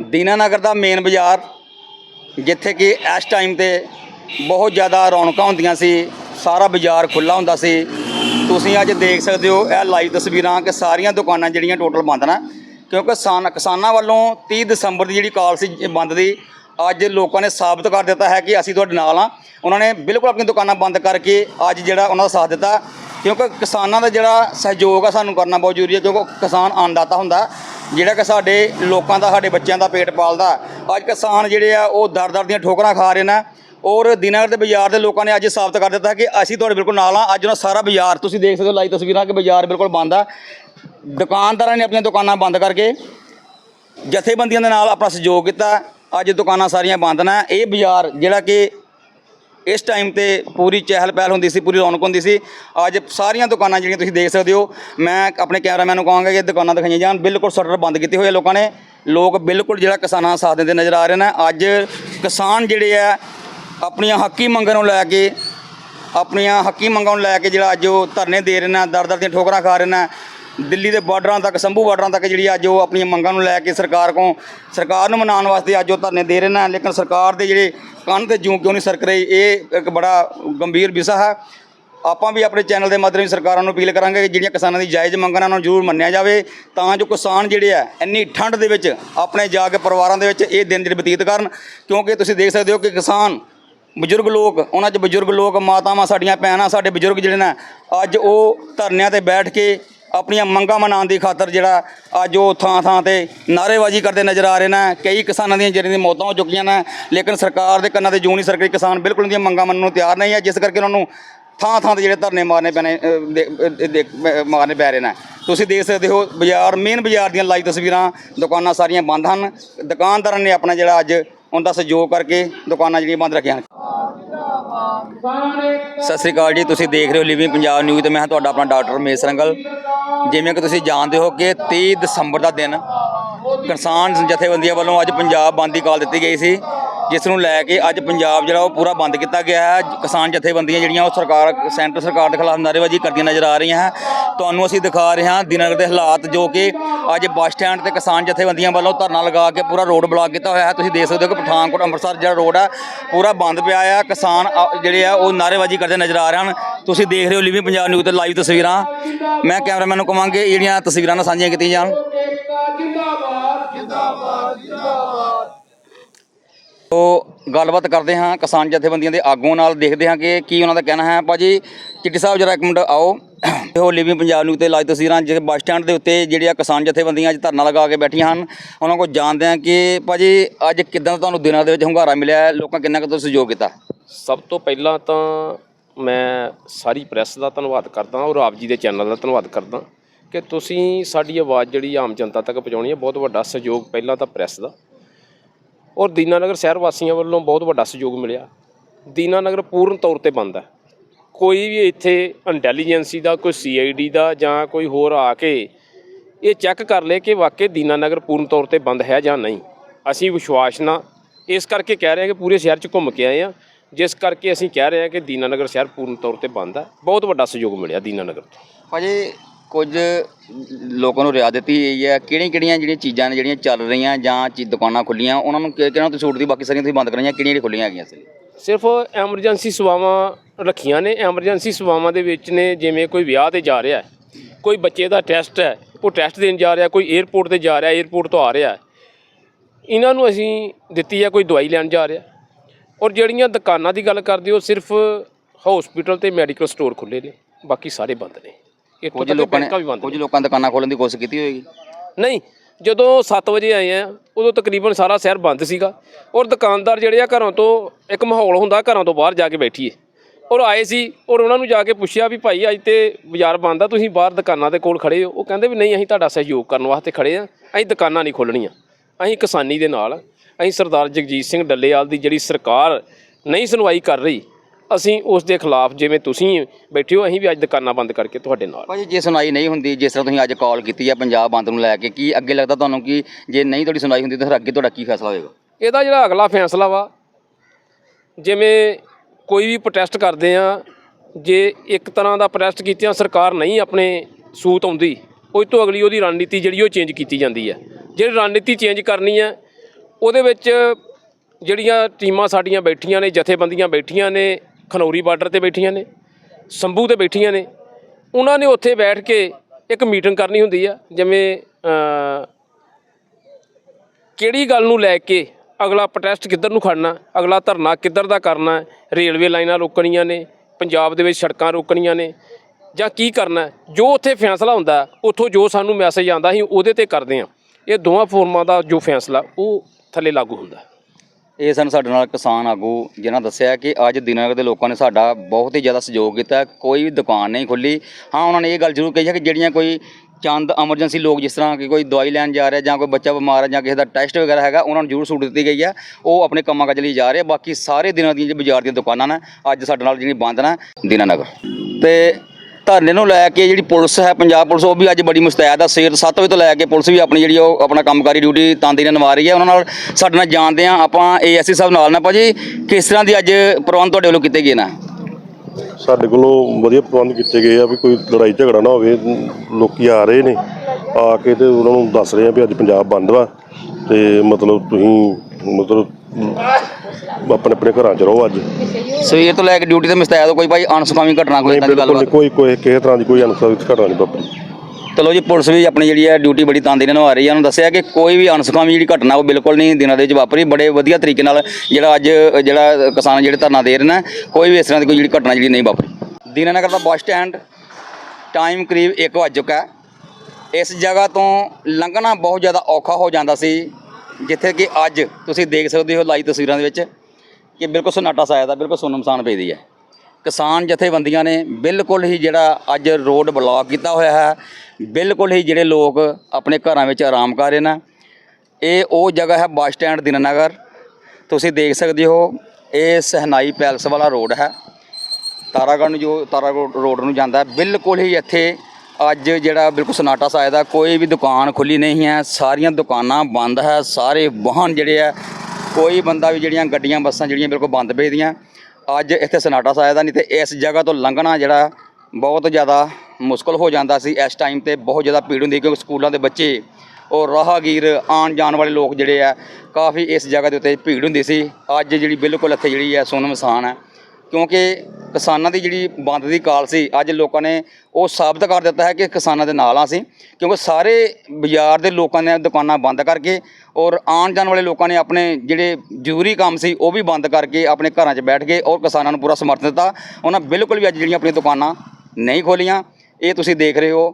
ਦੀਨਾਨਗਰ ਦਾ main ਬਾਜ਼ਾਰ, ਜਿੱਥੇ ਕਿ ਇਸ ਟਾਈਮ ਤੇ ਬਹੁਤ ਜ਼ਿਆਦਾ ਰੌਣਕਾਂ ਹੁੰਦੀਆਂ ਸੀ, ਸਾਰਾ ਬਾਜ਼ਾਰ ਖੁੱਲਾ ਹੁੰਦਾ ਸੀ। ਤੁਸੀਂ ਅੱਜ ਦੇਖ ਸਕਦੇ ਹੋ, ਇਹ ਲਾਈਵ ਤਸਵੀਰਾਂ ਕਿ ਸਾਰੀਆਂ ਦੁਕਾਨਾਂ ਜਿਹੜੀਆਂ ਟੋਟਲ ਬੰਦ ਨੇ, ਕਿਉਂਕਿ ਕਿਸਾਨ ਕਿਸਾਨਾਂ ਵੱਲੋਂ 30 ਦਸੰਬਰ ਦੀ ਜਿਹੜੀ ਕਾਲ ਸੀ ਬੰਦ ਦੀ, ਅੱਜ ਲੋਕਾਂ ਨੇ ਸਾਬਤ ਕਰ ਦਿੱਤਾ ਹੈ ਕਿ ਅਸੀਂ ਤੁਹਾਡੇ ਨਾਲ ਆ ਉਹਨਾਂ ਨੇ ਬਿਲਕੁਲ ਆਪਣੀਆਂ ਦੁਕਾਨਾਂ ਬੰਦ ਕਰਕੇ ਅੱਜ ਜਿਹੜਾ ਉਹਨਾਂ ਦਾ ਸਾਥ ਦਿੱਤਾ, ਕਿਉਂਕਿ ਕਿਸਾਨਾਂ ਦਾ ਜਿਹੜਾ ਸਹਿਯੋਗ ਆ ਸਾਨੂੰ ਕਰਨਾ ਬਹੁਤ ਜ਼ਰੂਰੀ ਹੈ, ਕਿਉਂਕਿ ਕਿਸਾਨ ਅੰਨਦਾਤਾ ਹੁੰਦਾ। ਜਿਹੜਾ ਕਿ ਸਾਡੇ ਲੋਕਾਂ ਦਾ, ਸਾਡੇ ਬੱਚਿਆਂ ਦਾ ਪੇਟ ਪਾਲਦਾ। ਅੱਜ ਕਿਸਾਨ ਜਿਹੜੇ ਆ, ਉਹ ਦਰ ਦਰ ਦੀਆਂ ਠੋਕਰਾਂ ਖਾ ਰਹੇ ਨੇ ਔਰ ਦਿਨਗਰ ਦੇ ਬਾਜ਼ਾਰ ਦੇ ਲੋਕਾਂ ਨੇ ਅੱਜ ਸਾਬਤ ਕਰ ਦਿੱਤਾ ਕਿ ਅਸੀਂ ਤੁਹਾਡੇ ਬਿਲਕੁਲ ਨਾਲ ਆ ਅੱਜ ਉਹਨਾਂ ਸਾਰਾ ਬਾਜ਼ਾਰ, ਤੁਸੀਂ ਦੇਖ ਸਕਦੇ ਹੋ ਲਾਈਵ ਤਸਵੀਰਾਂ ਕਿ ਬਾਜ਼ਾਰ ਬਿਲਕੁਲ ਬੰਦ ਆ। ਦੁਕਾਨਦਾਰਾਂ ਨੇ ਆਪਣੀਆਂ ਦੁਕਾਨਾਂ ਬੰਦ ਕਰਕੇ ਜਥੇਬੰਦੀਆਂ ਦੇ ਨਾਲ ਆਪਣਾ ਸਹਿਯੋਗ ਕੀਤਾ। ਅੱਜ ਦੁਕਾਨਾਂ ਸਾਰੀਆਂ ਬੰਦ ਨੇ। ਇਹ ਬਾਜ਼ਾਰ ਜਿਹੜਾ ਕਿ ਇਸ ਟਾਈਮ ਤੇ ਪੂਰੀ ਚਹਿਲ ਪਹਿਲ ਹੁੰਦੀ ਸੀ, ਪੂਰੀ ਰੌਣਕ ਹੁੰਦੀ ਸੀ। ਅੱਜ ਸਾਰੀਆਂ ਦੁਕਾਨਾਂ ਜਿਹੜੀਆਂ ਤੁਸੀਂ ਦੇਖ ਸਕਦੇ ਹੋ, ਮੈਂ ਆਪਣੇ ਕੈਮਰਾਮੈਨ ਨੂੰ ਕਹਾਂਗਾ ਕਿ ਦੁਕਾਨਾਂ ਦਿਖਾਈਆਂ ਜਾਣ। ਬਿਲਕੁਲ ਸ਼ਟਰ ਬੰਦ ਕੀਤੇ ਹੋਏ ਲੋਕਾਂ ਨੇ। ਲੋਕ ਬਿਲਕੁਲ ਜਿਹੜਾ ਕਿਸਾਨਾਂ ਦਾ ਸਾਥ ਦਿੰਦੇ ਨਜ਼ਰ ਆ ਰਹੇ ਨੇ। ਅੱਜ ਕਿਸਾਨ ਜਿਹੜੇ ਆ, ਆਪਣੀਆਂ ਹੱਕੀ ਮੰਗਾਂ ਨੂੰ ਲੈ ਕੇ, ਆਪਣੀਆਂ ਹੱਕੀ ਮੰਗਾਂ ਨੂੰ ਲੈ ਕੇ ਜਿਹੜਾ ਅੱਜ ਉਹ ਧਰਨੇ ਦੇ ਰਹੇ ਨੇ ਦਰ ਦਰ ਦੀਆਂ ਠੋਕਰਾਂ ਖਾ ਰਹੇ ਨੇ। ਦਿੱਲੀ ਦੇ ਬਾਰਡਰਾਂ ਤੱਕ, ਸੰਭੂ ਬਾਰਡਰਾਂ ਤੱਕ ਜਿਹੜੀ ਅੱਜ ਉਹ ਆਪਣੀਆਂ ਮੰਗਾਂ ਨੂੰ ਲੈ ਕੇ ਸਰਕਾਰ ਕੋਲ, ਸਰਕਾਰ ਨੂੰ ਮਨਾਉਣ ਵਾਸਤੇ ਅੱਜ ਉਹ ਧਰਨੇ ਦੇ ਰਹੇ ਨੇ, ਲੇਕਿਨ ਸਰਕਾਰ ਦੇ ਜਿਹੜੇ ਕੰਨ ਤੇ ਜੂੰ ਕਿਉਂ ਨਹੀਂ ਸਰਕ ਰਹੀ, ਇਹ ਇੱਕ ਬੜਾ ਗੰਭੀਰ ਵਿਸ਼ਾ ਹੈ। ਆਪਾਂ ਵੀ ਆਪਣੇ ਚੈਨਲ ਦੇ ਮਾਧਿਅਮ ਸਰਕਾਰਾਂ ਨੂੰ ਅਪੀਲ ਕਰਾਂਗੇ ਕਿ ਜਿਹੜੀਆਂ ਕਿਸਾਨਾਂ ਦੀ ਜਾਇਜ਼ ਮੰਗਾਂ ਨੇ, ਉਹਨਾਂ ਨੂੰ ਜ਼ਰੂਰ ਮੰਨਿਆ ਜਾਵੇ, ਤਾਂ ਜੋ ਕਿਸਾਨ ਜਿਹੜੇ ਆ, ਇੰਨੀ ਠੰਡ ਦੇ ਵਿੱਚ ਆਪਣੇ ਜਾ ਕੇ ਪਰਿਵਾਰਾਂ ਦੇ ਵਿੱਚ ਇਹ ਦਿਨ ਜਿਹੜੇ ਬਤੀਤ ਕਰਨ, ਕਿਉਂਕਿ ਤੁਸੀਂ ਦੇਖ ਸਕਦੇ ਹੋ ਕਿ ਕਿਸਾਨ, ਬਜ਼ੁਰਗ ਲੋਕ, ਉਹਨਾਂ 'ਚ ਬਜ਼ੁਰਗ ਲੋਕ, ਮਾਤਾਵਾਂ ਸਾਡੀਆਂ ਭੈਣਾਂ, ਸਾਡੇ ਬਜ਼ੁਰਗ ਜਿਹੜੇ ਨੇ, ਅੱਜ ਉਹ ਧਰਨਿਆਂ ਤੇ ਬੈਠ ਕੇ ਆਪਣੀਆਂ ਮੰਗਾਂ ਮਨਾਉਣ ਦੀ ਖਾਤਰ ਜਿਹੜਾ ਅੱਜ ਉਹ ਥਾਂ ਥਾਂ ਤੇ ਨਾਅਰੇਬਾਜ਼ੀ ਕਰਦੇ ਨਜ਼ਰ ਆ ਰਹੇ ਨੇ। ਕਈ ਕਿਸਾਨਾਂ ਦੀਆਂ ਜਿਹੜੀਆਂ ਦੀਆਂ ਮੌਤਾਂ ਹੋ ਚੁੱਕੀਆਂ ਨੇ, ਲੇਕਿਨ ਸਰਕਾਰ ਦੇ ਕੰਨਾਂ ਤੇ ਜੂੰ ਸਰਕਾਰੀ ਕਿਸਾਨ ਬਿਲਕੁਲ ਉਹਨਾਂ ਦੀਆਂ ਮੰਗਾਂ ਮੰਨਣ ਨੂੰ ਤਿਆਰ ਨਹੀਂ ਹੈ, ਜਿਸ ਕਰਕੇ ਉਹਨਾਂ ਨੂੰ ਥਾਂ ਥਾਂ ਤੇ ਜਿਹੜੇ ਧਰਨੇ ਮਾਰਨੇ ਪੈਣੇ ਦੇ- ਮਾਰਨੇ ਪੈ ਰਹੇ ਨੇ। ਤੁਸੀਂ ਦੇਖ ਸਕਦੇ ਹੋ, ਬਾਜ਼ਾਰ ਮੇਨ ਬਾਜ਼ਾਰ ਦੀਆਂ ਲਾਈਵ ਤਸਵੀਰਾਂ, ਦੁਕਾਨਾਂ ਸਾਰੀਆਂ ਬੰਦ ਹਨ। ਦੁਕਾਨਦਾਰਾਂ ਨੇ ਆਪਣਾ ਜਿਹੜਾ ਅੱਜ ਉਹਦਾ ਸਹਿਯੋਗ ਕਰਕੇ ਦੁਕਾਨਾਂ ਜਿਹੜੀਆਂ ਬੰਦ ਰੱਖੀਆਂ ਹਨ। ਸਤਿ ਸ੍ਰੀ ਅਕਾਲ ਜੀ, ਤੁਸੀਂ ਦੇਖ ਰਹੇ ਹੋ ਲਿਵਿੰਗ ਪੰਜਾਬ ਨਿਊਜ਼ ਤੇ ਮੈਂ ਹਾਂ ਤੁਹਾਡਾ ਆਪਣਾ ਡਾਕਟਰ ਰਮੇਸ਼ ਰੰਗਲ। ਜਿਵੇਂ ਕਿ ਤੁਸੀਂ ਜਾਣਦੇ ਹੋ ਕਿ 30 ਦਸੰਬਰ ਦਾ ਦਿਨ ਕਿਸਾਨ ਜਥੇਬੰਦੀਆਂ ਵੱਲੋਂ ਅੱਜ ਪੰਜਾਬ ਬੰਦ ਦੀ ਕਾਲ ਦਿੱਤੀ ਗਈ ਸੀ। ਜਿਸ ਨੂੰ ਲੈ ਕੇ ਅੱਜ ਪੰਜਾਬ ਜਿਹੜਾ ਉਹ ਪੂਰਾ ਬੰਦ ਕੀਤਾ ਗਿਆ ਹੈ। ਕਿਸਾਨ ਜਥੇਬੰਦੀਆਂ ਜਿਹੜੀਆਂ ਉਹ ਸਰਕਾਰ ਸੈਂਟਰ ਸਰਕਾਰ ਦੇ ਖਿਲਾਫ ਨਾਅਰੇਬਾਜ਼ੀ ਕਰਦੀਆਂ ਨਜ਼ਰ ਆ ਰਹੀਆਂ ਹੈ। ਤੁਹਾਨੂੰ ਅਸੀਂ ਦਿਖਾ ਰਹੇ ਹਾਂ ਦਿਨਗਰ ਦੇ ਹਾਲਾਤ ਜੋ ਕਿ ਅੱਜ ਬੱਸ ਸਟੈਂਡ ਤੇ ਕਿਸਾਨ ਜਥੇਬੰਦੀਆਂ ਵੱਲੋਂ ਧਰਨਾ ਲਗਾ ਕੇ ਪੂਰਾ ਰੋਡ ਬਲਾਕ ਕੀਤਾ ਹੋਇਆ ਹੈ। ਤੁਸੀਂ ਦੇਖ ਸਕਦੇ ਹੋ ਕਿ ਪਠਾਨਕੋਟ ਅੰਮ੍ਰਿਤਸਰ ਜਿਹੜਾ ਰੋਡ ਹੈ ਪੂਰਾ ਬੰਦ ਪਿਆ ਆ ਕਿਸਾਨ ਅ, ਜਿਹੜੇ ਆ ਉਹ ਨਾਅਰੇਬਾਜ਼ੀ ਕਰਦੇ ਨਜ਼ਰ ਆ ਰਹੇ ਹਨ। ਤੁਸੀਂ ਦੇਖ ਰਹੇ ਹੋ ਲਿਵਿੰਗ ਪੰਜਾਬ ਨਿਊਜ਼ ਤੇ ਲਾਈਵ ਤਸਵੀਰਾਂ। ਮੈਂ ਕੈਮਰਾਮੈਨ ਨੂੰ ਕਹਾਂਗੇ ਜਿਹੜੀਆਂ ਤਸਵੀਰਾਂ ਨਾਲ ਸਾਂਝੀਆਂ ਕੀਤੀਆਂ ਜਾਣ। ਤੋ ਗੱਲਬਾਤ ਕਰਦੇ ਹਾਂ ਕਿਸਾਨ ਜਥੇਬੰਦੀਆਂ ਦੇ ਆਗੂਆਂ ਨਾਲ, ਦੇਖਦੇ ਹਾਂ ਕਿ ਕੀ ਉਹਨਾਂ ਦਾ ਕਹਿਣਾ ਹੈ। ਭਾਜੀ, ਚਿੱਟੀ ਸਾਹਿਬ ਜਰਾ ਇੱਕ ਮਿੰਟ ਆਓ। ਉਹ ਲਿਵਿੰਗ ਪੰਜਾਬ ਨੂੰ ਤੇ ਲਾਈਵ ਤਸਵੀਰਾਂ ਜਿਹੜੇ ਬੱਸ ਸਟੈਂਡ ਦੇ ਉੱਤੇ ਜਿਹੜੀਆਂ ਕਿਸਾਨ ਜਥੇਬੰਦੀਆਂ ਅੱਜ ਧਰਨਾ ਲਗਾ ਕੇ ਬੈਠੀਆਂ ਹਨ। ਉਹਨਾਂ ਕੋਲ ਜਾਣਦੇ ਹਾਂ ਕਿ ਭਾਜੀ, ਅੱਜ ਕਿਦਾਂ ਤੁਹਾਨੂੰ ਦਿਨਾਂ ਦੇ ਵਿੱਚ ਹੁੰਗਾਰਾ ਮਿਲਿਆ ਲੋਕਾਂ ਕਿੰਨਾ ਕੁ ਤੁਸੀਂ ਸਹਿਯੋਗ ਕੀਤਾ? ਸਭ ਤੋਂ ਪਹਿਲਾਂ ਤਾਂ ਮੈਂ ਸਾਰੀ ਪ੍ਰੈਸ ਦਾ ਧੰਨਵਾਦ ਕਰਦਾ ਔਰ ਆਪ ਜੀ ਦੇ ਚੈਨਲ ਦਾ ਧੰਨਵਾਦ ਕਰਦਾ ਕਿ ਤੁਸੀਂ ਸਾਡੀ ਆਵਾਜ਼ ਜਿਹੜੀ ਆਮ ਜਨਤਾ ਤੱਕ ਪਹੁੰਚਾਉਣੀ ਹੈ, ਬਹੁਤ ਵੱਡਾ ਸਹਿਯੋਗ ਪਹਿਲਾਂ ਤਾਂ ਪ੍ਰੈਸ ਦਾ। ਔਰ ਦੀਨਾਨਗਰ ਸ਼ਹਿਰ ਵਾਸੀਆਂ ਵੱਲੋਂ ਬਹੁਤ ਵੱਡਾ ਸਹਿਯੋਗ ਮਿਲਿਆ। ਦੀਨਾਨਗਰ ਪੂਰਨ ਤੌਰ ਤੇ ਬੰਦ ਹੈ। ਕੋਈ ਵੀ ਇੱਥੇ ਇੰਟੈਲੀਜੈਂਸੀ ਦਾ, ਕੋਈ ਸੀਆਈਡੀ ਦਾ ਜਾਂ ਕੋਈ ਹੋਰ ਆ ਕੇ ਇਹ ਚੈੱਕ ਕਰ ਲੇ ਕਿ ਵਾਕਈ ਦੀਨਾਨਗਰ ਪੂਰਨ ਤੌਰ ਤੇ ਬੰਦ ਹੈ ਜਾਂ ਨਹੀਂ। ਅਸੀਂ ਵਿਸ਼ਵਾਸ ਨਾ ਇਸ ਕਰਕੇ ਕਹਿ ਰਹੇ ਹਾਂ ਕਿ ਪੂਰੇ ਸ਼ਹਿਰ 'ਚ ਘੁੰਮ ਕੇ ਆਏ ਆ ਜਿਸ ਕਰਕੇ ਅਸੀਂ ਕਹਿ ਰਹੇ ਹਾਂ ਕਿ ਦੀਨਾਨਗਰ ਸ਼ਹਿਰ ਪੂਰਨ ਤੌਰ ਤੇ ਬੰਦ ਹੈ। ਬਹੁਤ ਵੱਡਾ ਸਹਿਯੋਗ ਮਿਲਿਆ ਦੀਨਾਨਗਰ ਤੋਂ। ਭਾਜੀ ਕੁਝ ਲੋਕਾਂ ਨੂੰ ਰਿਆਇਤ ਦਿੱਤੀ ਗਈ ਹੈ ਕਿਹੜੀਆਂ ਕਿਹੜੀਆਂ ਜਿਹੜੀਆਂ ਚੀਜ਼ਾਂ ਨੇ ਜਿਹੜੀਆਂ ਚੱਲ ਰਹੀਆਂ ਜਾਂ ਚੀ ਦੁਕਾਨਾਂ ਖੁੱਲੀਆਂ ਉਹਨਾਂ ਨੂੰ ਕਿ- ਕਿਹਨਾਂ ਤੋਂ ਛੂਟ ਦੀ ਬਾਕੀ ਸਾਰੀਆਂ ਤੁਸੀਂ ਬੰਦ ਕਰਾਈਆਂ ਕਿਹੜੀਆਂ ਜਿਹੜੀਆਂ ਖੁੱਲੀਆਂ ਹੈਗੀਆਂ ਸੀ? ਸਿਰਫ ਐਮਰਜੈਂਸੀ ਸੇਵਾਵਾਂ ਰੱਖੀਆਂ ਨੇ ਐਮਰਜੈਂਸੀ ਸੇਵਾਵਾਂ ਦੇ ਵਿੱਚ ਨੇ ਜਿਵੇਂ ਕੋਈ ਵਿਆਹ ਤੇ ਜਾ ਰਿਹਾ ਹੈ, ਕੋਈ ਬੱਚੇ ਦਾ ਟੈਸਟ ਹੈ ਉਹ ਟੈਸਟ ਦੇਣ ਜਾ ਰਿਹਾ ਕੋਈ 에ਅਰਪੋਰਟ ਤੇ ਜਾ ਰਿਹਾ 에ਅਰਪੋਰਟ ਤੋਂ ਆ ਰਿਹਾ ਇਹਨਾਂ ਨੂੰ ਅਸੀਂ ਦਿੱਤੀ ਹੈ ਕੋਈ ਦਵਾਈ ਲੈਣ ਜਾ ਰਿਹਾ। ਔਰ ਜਿਹੜੀਆਂ ਦੁਕਾਨਾਂ ਦੀ ਗੱਲ ਕਰਦੇ ਹੋ ਸਿਰਫ ਹਸਪੀਟਲ ਤੇ ਮੈਡੀਕਲ ਸਟੋਰ ਖੁੱਲੇ ਨੇ ਬਾਕੀ ਸਾਰੇ ਬੰਦ ਨੇ। ਇੱਥੋਂ ਕੁਝ ਤੱਕ ਲੋਕਾਂ ਨੇ ਬੈਂਕਾਂ ਵੀ ਬੰਦ ਕੁਝ ਨੇ। ਲੋਕਾਂ ਦੁਕਾਨਾਂ ਖੋਲ੍ਹਣ ਦੀ ਕੋਸ਼ਿਸ਼ ਕੀਤੀ ਹੋਏਗੀ। ਨਹੀਂ ਜਦੋਂ 7 ਵਜੇ ਆਏ ਆ ਉਦੋਂ ਤਕਰੀਬਨ ਸਾਰਾ ਸ਼ਹਿਰ ਬੰਦ ਸੀਗਾ। ਔਰ ਦੁਕਾਨਦਾਰ ਜਿਹੜੇ ਆ ਘਰਾਂ ਤੋਂ ਇੱਕ ਮਾਹੌਲ ਹੁੰਦਾ ਘਰਾਂ ਤੋਂ ਬਾਹਰ ਜਾ ਕੇ ਬੈਠੀਏ। ਔਰ ਆਏ ਸੀ ਔਰ ਉਹਨਾਂ ਨੂੰ ਜਾ ਕੇ ਪੁੱਛਿਆ ਵੀ ਭਾਈ ਅੱਜ ਤੇ ਬਾਜ਼ਾਰ ਬੰਦ ਆ ਤੁਸੀਂ ਬਾਹਰ ਦੁਕਾਨਾਂ ਦੇ ਕੋਲ ਖੜੇ ਹੋ। ਉਹ ਕਹਿੰਦੇ ਵੀ ਨਹੀਂ ਅਸੀਂ ਤੁਹਾਡਾ ਸਹਿਯੋਗ ਕਰਨ ਵਾਸਤੇ ਖੜੇ ਆ। ਅਸੀਂ ਦੁਕਾਨਾਂ ਨਹੀਂ ਖੋਲਣੀਆਂ ਅਸੀਂ ਕਿਸਾਨੀ ਦੇ ਨਾਲ ਆ। ਅਸੀਂ ਸਰਦਾਰ ਜਗਜੀਤ ਸਿੰਘ ਡੱਲੇਵਾਲ ਦੀ ਜਿਹੜੀ ਸਰਕਾਰ ਨਹੀਂ ਸੁਣਵਾਈ ਕਰ ਰਹੀ ਅਸੀਂ ਉਸ ਦੇ ਖਿਲਾਫ ਜਿਵੇਂ ਤੁਸੀਂ ਬੈਠੇ ਹੋ ਅਸੀਂ ਵੀ ਅੱਜ ਦੁਕਾਨਾਂ ਬੰਦ ਕਰਕੇ ਤੁਹਾਡੇ ਨਾਲ। ਭਾਜੀ ਜੇ ਸੁਣਾਈ ਨਹੀਂ ਹੁੰਦੀ ਜਿਸ ਤਰ੍ਹਾਂ ਤੁਸੀਂ ਅੱਜ ਕਾਲ ਕੀਤੀ ਹੈ ਪੰਜਾਬ ਬੰਦ ਨੂੰ ਲੈ ਕੇ ਕੀ ਅੱਗੇ ਲੱਗਦਾ ਤੁਹਾਨੂੰ ਕਿ ਜੇ ਨਹੀਂ ਤੁਹਾਡੀ ਸੁਣਾਈ ਹੁੰਦੀ ਤਾਂ ਫਿਰ ਅੱਗੇ ਤੁਹਾਡਾ ਕੀ ਫੈਸਲਾ ਹੋਏਗਾ? ਇਹਦਾ ਜਿਹੜਾ ਅਗਲਾ ਫੈਸਲਾ ਵਾ ਜਿਵੇਂ ਕੋਈ ਵੀ ਪ੍ਰੋਟੈਸਟ ਕਰਦੇ ਆ ਜੇ ਇੱਕ ਤਰ੍ਹਾਂ ਦਾ ਪ੍ਰੋਟੈਸਟ ਕੀਤਿਆਂ ਸਰਕਾਰ ਨਹੀਂ ਆਪਣੇ ਸੂਤ ਆਉਂਦੀ ਉਹ ਤੋਂ ਅਗਲੀ ਉਹਦੀ ਰਣਨੀਤੀ ਜਿਹੜੀ ਉਹ ਚੇਂਜ ਕੀਤੀ ਜਾਂਦੀ ਹੈ ਜਿਹੜੀ ਰਣਨੀਤੀ ਚੇਂਜ ਕਰਨੀ ਹੈ ਉਹਦੇ ਵਿੱਚ ਜਿਹੜੀਆਂ ਟੀਮਾਂ ਸਾਡੀਆਂ ਬੈਠੀਆਂ ਨੇ ਜਥੇਬੰਦੀਆਂ ਬੈਠੀਆਂ ਨੇ ਖਨੌਰੀ ਬਾਰਡਰ ਤੇ ਬੈਠੀਆਂ ਨੇ, ਸੰਭੂ ਤੇ ਬੈਠੀਆਂ ਨੇ। ਉਹਨਾਂ ਨੇ ਉੱਥੇ ਬੈਠ ਕੇ ਇੱਕ ਮੀਟਿੰਗ ਕਰਨੀ ਹੁੰਦੀ ਆ, ਜਿਵੇਂ ਕਿਹੜੀ ਗੱਲ ਨੂੰ ਲੈ ਕੇ ਅਗਲਾ ਪ੍ਰੋਟੈਸਟ ਕਿੱਧਰ ਨੂੰ ਖੜਨਾ, ਅਗਲਾ ਧਰਨਾ ਕਿੱਧਰ ਦਾ ਕਰਨਾ, ਰੇਲਵੇ ਲਾਈਨਾਂ ਰੋਕਣੀਆਂ ਨੇ, ਪੰਜਾਬ ਦੇ ਵਿੱਚ ਸੜਕਾਂ ਰੋਕਣੀਆਂ ਨੇ, ਜਾਂ ਕੀ ਕਰਨਾ, ਜੋ ਉੱਥੇ ਫੈਸਲਾ ਹੁੰਦਾ, ਉੱਥੋਂ ਜੋ ਸਾਨੂੰ ਮੈਸੇਜ ਆਉਂਦਾ ਸੀ ਉਹਦੇ ਤੇ ਕਰਦੇ ਆ ਇਹ ਦੋਵਾਂ ਫੋਰਮਾਂ ਦਾ ਜੋ ਫੈਸਲਾ, ਉਹ ਥੱਲੇ ਲਾਗੂ ਹੁੰਦਾ। ਇਹ ਸਨ ਸਾਡੇ ਨਾਲ ਕਿਸਾਨ ਆਗੂ ਜਿਨ੍ਹਾਂ ਦੱਸਿਆ ਕਿ ਅੱਜ ਦਿਨਾਨਗਰ ਦੇ ਲੋਕਾਂ ਨੇ ਸਾਡਾ ਬਹੁਤ ਹੀ ਜ਼ਿਆਦਾ ਸਹਿਯੋਗ ਕੀਤਾ, ਕੋਈ ਵੀ ਦੁਕਾਨ ਨਹੀਂ ਖੁੱਲੀ ਹਾਂ, ਉਹਨਾਂ ਨੇ ਇਹ ਗੱਲ ਜ਼ਰੂਰ ਕਹੀ ਹੈ ਕਿ ਜਿਹੜੀਆਂ ਕੋਈ ਚੰਦ ਐਮਰਜੈਂਸੀ ਲੋਕ ਜਿਸ ਤਰ੍ਹਾਂ ਕਿ ਕੋਈ ਦਵਾਈ ਲੈਣ ਜਾ ਰਿਹਾ ਜਾਂ ਕੋਈ ਬੱਚਾ ਬਿਮਾਰ ਹੈ ਜਾਂ ਕਿਸੇ ਦਾ ਟੈਸਟ ਵਗੈਰਾ ਹੈਗਾ, ਉਹਨਾਂ ਨੂੰ ਜ਼ਰੂਰ ਛੂਟ ਦਿੱਤੀ ਗਈ ਹੈ। ਉਹ ਆਪਣੇ ਕੰਮਾਂ ਕਾਜ ਲਈ ਜਾ ਰਹੇ ਬਾਕੀ ਸਾਰੇ ਦਿਨਾਂ ਦੀਆਂ ਜਿਹੜੀ ਬਾਜ਼ਾਰ ਦੀਆਂ ਦੁਕਾਨਾਂ ਨੇ, ਅੱਜ ਸਾਡੇ ਨਾਲ ਜਿਹੜੀ ਬੰਦ ਨੇ, ਦਿਨਾਨਗਰ। ਤੇ ਧਰਨੇ ਨੂੰ ਲੈ ਕੇ ਜਿਹੜੀ ਪੁਲਿਸ ਹੈ, ਪੰਜਾਬ ਪੁਲਿਸ, ਉਹ ਵੀ ਅੱਜ ਬੜੀ ਮੁਸਤੈਦ ਆ। ਸਵੇਰ 7 ਵਜੇ ਤੋਂ ਲੈ ਕੇ ਪੁਲਿਸ ਵੀ ਆਪਣੀ ਜਿਹੜੀ ਉਹ ਆਪਣਾ ਕੰਮਕਾਰੀ ਡਿਊਟੀ ਤਾਂਦੀ ਨਾਲ ਨਿਭਾ ਰਹੀ ਹੈ। ਉਹਨਾਂ ਨਾਲ ਸਾਡੇ ਨਾਲ ਜਾਣਦੇ ਆ ਆਪਾਂ ਏਐਸਸੀ ਸਾਹਿਬ ਨਾਲ ਨੇ। ਭਾਜੀ, ਕਿਸ ਤਰ੍ਹਾਂ ਦੀ ਅੱਜ ਪ੍ਰਬੰਧ ਤੁਹਾਡੇ ਵੱਲੋਂ ਕੀਤੇ ਗਏ ਨੇ? ਸਾਡੇ ਕੋਲੋਂ ਵਧੀਆ ਪ੍ਰਬੰਧ ਕੀਤੇ ਗਏ ਆ ਵੀ ਕੋਈ ਲੜਾਈ ਝਗੜਾ ਨਾ ਹੋਵੇ। ਲੋਕੀ ਆ ਰਹੇ ਨੇ। ਆ ਕੇ ਤੇ ਉਹਨਾਂ ਨੂੰ ਦੱਸ ਰਹੇ ਆ ਵੀ ਅੱਜ ਪੰਜਾਬ ਬੰਦ ਵਾ। ਤੇ ਮਤਲਬ ਤੁਸੀਂ ਮਤਲਬ ਆਪਣੇ ਆਪਣੇ ਘਰਾਂ 'ਚ ਰਹੋ ਅੱਜ। ਸਵੇਰ ਤੋਂ ਲੈ ਕੇ ਡਿਊਟੀ ਤੇ ਮੁਸਤੈਦ ਹੋ ਕੋਈ ਭਾਈ ਅਣਸੁਖਾਵੀ ਘਟਨਾ ਕੋਈ ਨਹੀਂ ਏਦਾਂ ਦੀ ਬਿਲਕੁਲ ਨਹੀਂ ਗੱਲਬਾਤ ਕੋਈ ਕੋਈ ਕਿਸੇ ਤਰ੍ਹਾਂ ਦੀ ਕੋਈ ਅਨੁਸਾਰਿਤ ਘਟਨਾ ਨਹੀਂ ਵਾਪਰੀ ਚਲੋ ਜੀ ਪੁਲਿਸ ਵੀ ਆਪਣੀ ਜਿਹੜੀ ਹੈ ਡਿਊਟੀ ਬੜੀ ਤਾਂਦੀ ਨਾਲ ਨਿਭਾ ਰਹੀ ਹੈ। ਉਹਨੂੰ ਦੱਸਿਆ ਕਿ ਕੋਈ ਵੀ ਅਣਸੁਖਾਵੀ ਜਿਹੜੀ ਘਟਨਾ ਉਹ ਬਿਲਕੁਲ ਨਹੀਂ ਦਿਨਾਂ ਦੇ ਵਿੱਚ ਵਾਪਰੀ। ਬੜੇ ਵਧੀਆ ਤਰੀਕੇ ਨਾਲ ਜਿਹੜਾ ਅੱਜ ਜਿਹੜਾ ਕਿਸਾਨ ਜਿਹੜੇ ਧਰਨਾ ਦੇ ਰਹੇ ਨੇ ਕੋਈ ਵੀ ਇਸ ਤਰ੍ਹਾਂ ਦੀ ਕੋਈ ਜਿਹੜੀ ਘਟਨਾ ਜਿਹੜੀ ਨਹੀਂ ਵਾਪਰੀ। ਦੀਨਾਨਗਰ ਦਾ ਬੱਸ ਸਟੈਂਡ ਟਾਈਮ ਕਰੀਬ 1 ਵੱਜ ਚੁੱਕਾ ਹੈ। ਇਸ ਜਗ੍ਹਾ ਤੋਂ ਲੰਘਣਾ ਬਹੁਤ ਜ਼ਿਆਦਾ ਔਖਾ ਹੋ ਜਾਂਦਾ ਸੀ। ਜਿੱਥੇ ਕਿ ਅੱਜ ਤੁਸੀਂ ਦੇਖ ਸਕਦੇ ਹੋ ਲਾਈਵ ਤਸਵੀਰਾਂ ਦੇ ਵਿੱਚ ਕਿ ਬਿਲਕੁਲ ਸਨਾਟਾ ਸਾਇਆ ਦਾ, ਬਿਲਕੁਲ ਸੁੰਨਮਸਾਨ ਪਈ ਦੀ ਹੈ। ਕਿਸਾਨ ਜਥੇਬੰਦੀਆਂ ਨੇ ਬਿਲਕੁਲ ਹੀ ਜਿਹੜਾ ਅੱਜ ਰੋਡ ਬਲੌਕ ਕੀਤਾ ਹੋਇਆ ਹੈ, ਬਿਲਕੁਲ ਹੀ ਜਿਹੜੇ ਲੋਕ ਆਪਣੇ ਘਰਾਂ ਵਿੱਚ ਆਰਾਮ ਕਰ ਰਹੇ ਨੇ। ਇਹ ਉਹ ਜਗ੍ਹਾ ਹੈ ਬੱਸ ਸਟੈਂਡ ਦਿਨਨਗਰ। ਤੁਸੀਂ ਦੇਖ ਸਕਦੇ ਹੋ, ਇਹ ਸਹਨਾਈ ਪੈਲਸ ਵਾਲਾ ਰੋਡ ਹੈ। ਤਾਰਾਗੜ੍ਹ ਨੂੰ ਜੋ ਤਾਰਾਗੜ੍ਹ ਰੋਡ ਨੂੰ ਜਾਂਦਾ ਬਿਲਕੁਲ ਹੀ ਇੱਥੇ ਅੱਜ ਜਿਹੜਾ ਬਿਲਕੁਲ ਸਨਾਟਾ ਸਾਇਆ ਦਾ ਕੋਈ ਵੀ ਦੁਕਾਨ ਖੁੱਲੀ ਨਹੀਂ ਹੈ, ਸਾਰੀਆਂ ਦੁਕਾਨਾਂ ਬੰਦ ਹੈ, ਸਾਰੇ ਵਾਹਨ ਜਿਹੜੇ ਆ ਕੋਈ ਬੰਦਾ ਵੀ ਜਿਹੜੀਆਂ ਗੱਡੀਆਂ, ਬੱਸਾਂ ਜਿਹੜੀਆਂ ਬਿਲਕੁਲ ਬੰਦ ਪਈ ਅੱਜ ਇੱਥੇ ਸਨਾਟਾ ਸਾਇਆ ਦਾ ਨਹੀਂ ਤੇ ਇਸ ਜਗ੍ਹਾ ਤੋਂ ਲੰਘਣਾ ਜਿਹੜਾ ਬਹੁਤ ਜ਼ਿਆਦਾ ਮੁਸ਼ਕਲ ਹੋ ਜਾਂਦਾ ਸੀ ਇਸ ਟਾਈਮ ਤੇ, ਬਹੁਤ ਜ਼ਿਆਦਾ ਭੀੜ ਹੁੰਦੀ ਕਿਉਂਕਿ ਸਕੂਲਾਂ ਦੇ ਬੱਚੇ ਔਰ ਰਾਹਗੀਰ ਆਉਣ ਜਾਣ ਵਾਲੇ ਲੋਕ ਜਿਹੜੇ ਆ ਕਾਫੀ ਇਸ ਜਗ੍ਹਾ ਦੇ ਉੱਤੇ ਭੀੜ ਹੁੰਦੀ ਸੀ। ਅੱਜ ਜਿਹੜੀ ਬਿਲਕੁਲ ਇੱਥੇ ਜਿਹੜੀ ਹੈ ਸੁਨਮਸਾਨ ਹੈ। ਕਿਉਂਕਿ ਕਿਸਾਨਾਂ ਦੀ ਜਿਹੜੀ ਬੰਦ ਦੀ ਕਾਲ ਸੀ, ਅੱਜ ਲੋਕਾਂ ਨੇ ਉਹ ਸਾਬਤ ਕਰ ਦਿੱਤਾ ਹੈ ਕਿ ਕਿਸਾਨਾਂ ਦੇ ਨਾਲ ਆ ਅਸੀਂ। ਕਿਉਂਕਿ ਸਾਰੇ ਬਾਜ਼ਾਰ ਦੇ ਲੋਕਾਂ ਨੇ ਦੁਕਾਨਾਂ ਬੰਦ ਕਰਕੇ ਔਰ ਆਉਣ ਜਾਣ ਵਾਲੇ ਲੋਕਾਂ ਨੇ ਆਪਣੇ ਜਿਹੜੇ ਜ਼ਰੂਰੀ ਕੰਮ ਸੀ, ਉਹ ਵੀ ਬੰਦ ਕਰਕੇ ਆਪਣੇ ਘਰਾਂ 'ਚ ਬੈਠ ਗਏ ਔਰ ਕਿਸਾਨਾਂ ਨੂੰ ਪੂਰਾ ਸਮਰਥਨ ਦਿੱਤਾ। ਉਹਨਾਂ ਬਿਲਕੁਲ ਵੀ ਅੱਜ ਜਿਹੜੀਆਂ ਆਪਣੀਆਂ ਦੁਕਾਨਾਂ ਨਹੀਂ ਖੋਲੀਆਂ ਇਹ ਤੁਸੀਂ ਦੇਖ ਰਹੇ ਹੋ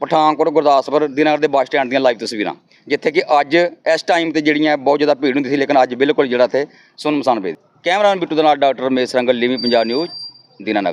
ਪਠਾਨਕੋਟ ਗੁਰਦਾਸਪੁਰ ਦਿਨਾਰ ਦੇ ਬੱਸ ਸਟੈਂਡ ਦੀਆਂ ਲਾਈਵ ਤਸਵੀਰਾਂ, ਜਿੱਥੇ ਕਿ ਅੱਜ ਇਸ ਟਾਈਮ ਤੇ ਜਿਹੜੀਆਂ ਬਹੁਤ ਜ਼ਿਆਦਾ ਭੀੜ ਹੁੰਦੀ ਸੀ, ਲੇਕਿਨ ਅੱਜ ਬਿਲਕੁਲ ਜਿਹੜਾ ਤੇ ਸੁੰਨਮਸਾਨ ਪਈ। ਕੈਮਰਾਮੈਨ ਬਿੱਟੂ ਦੇ ਨਾਲ ਡਾਕਟਰ ਰਮੇਸ਼ ਰੰਗਲ ਲਿਵੀ ਪੰਜਾਬ ਨਿਊਜ਼ ਦੀਨਾਨਗਰ